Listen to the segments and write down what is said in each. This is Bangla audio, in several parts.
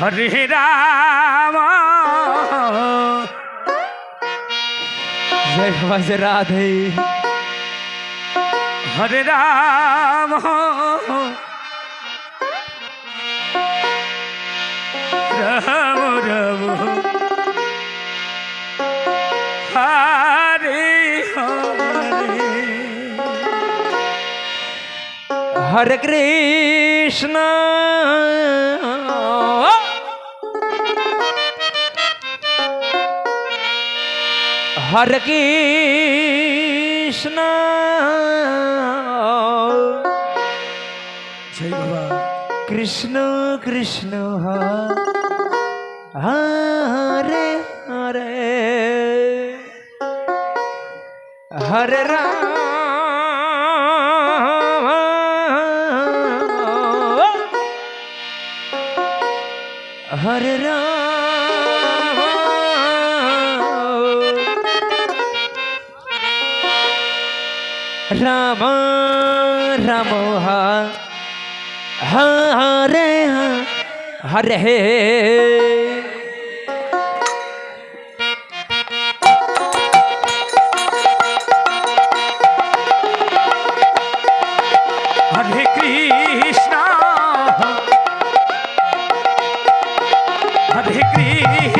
হরে রাম। জয় বাবা জয় রাধে। হরে রাম। রাম রাম। হরে হরে। হরে কৃষ্ণ। হরে কৃষ্ণ জয় বাবা কৃষ্ণ কৃষ্ণ হরে হরে হরে রাম হরে রাম রাম রাম হরে হরে হরে কৃষ্ণ হরে কৃষ্ণ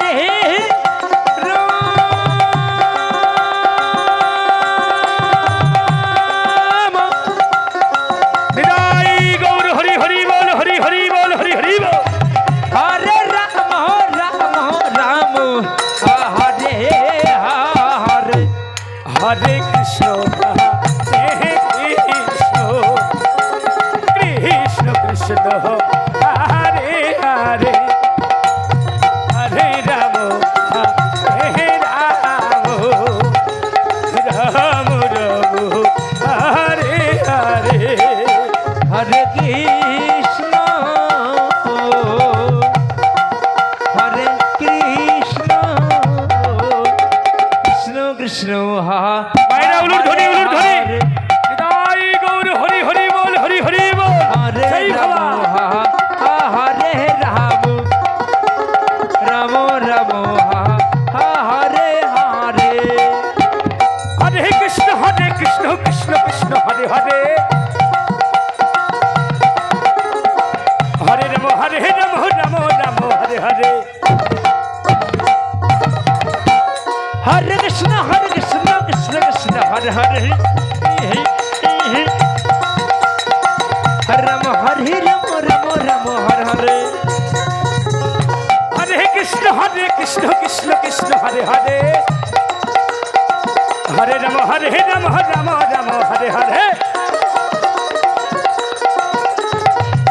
রে हरे नमो हरे नमो नमो नमो, हरे हरे। हरे कृष्ण हरे कृष्ण कृष्ण कृष्ण, हरे हरे। हरे राम हरे रम रम रम हरे हरे। हरे कृष्ण हरे कृष्ण कृष्ण कृष्ण, हरे हरे। हरे रम हरे राम रम रम हरे हरे।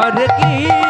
हर की